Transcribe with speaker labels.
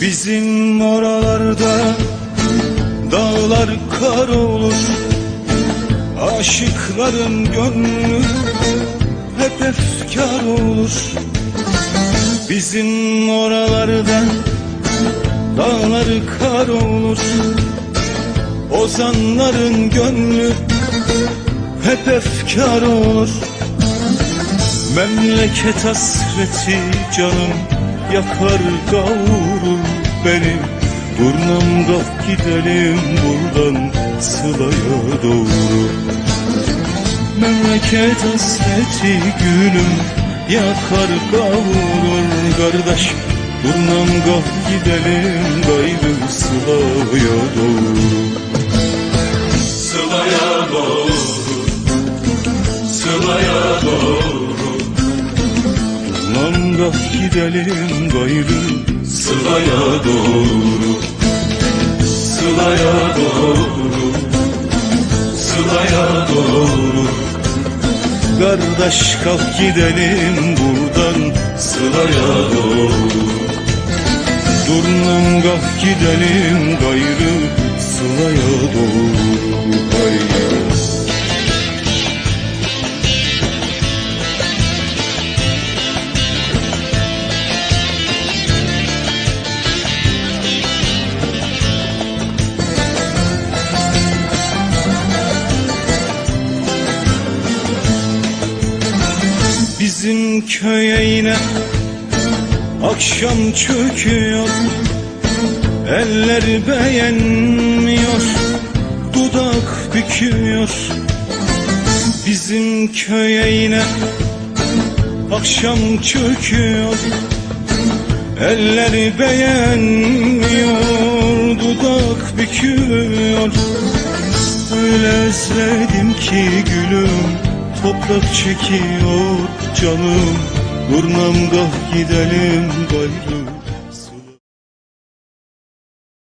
Speaker 1: Bizim oralarda dağlar kar olur. Aşıkların gönlü hep efkar olur. Bizim oralarda dağlar kar olur. Ozanların gönlü hep efkar olur. Memleket hasreti canım yakar kavurur beni. Durnam kalk gidelim buradan Sıla'ya doğru. Memleket hasreti gülüm yakar kavurur kardeş. Durnam kalk gidelim gayrı Sıla'ya doğru Namgah gidelim gayrı Sıla'ya doğru. Sıla'ya doğru. Sıla'ya doğru. Kardeş kalk gidelim buradan. Sıla'ya doğru. Durnam kalk gidelim gayrı Sıla'ya doğru Bizim köye yine akşam çöküyor. Eller beğenmiyor, dudak büküyor. Bizim köye yine akşam çöküyor. Eller beğenmiyor, dudak büküyor. Öyle özledim ki gülüm Toprak çekiyor canım Durnam gah gidelim gayrı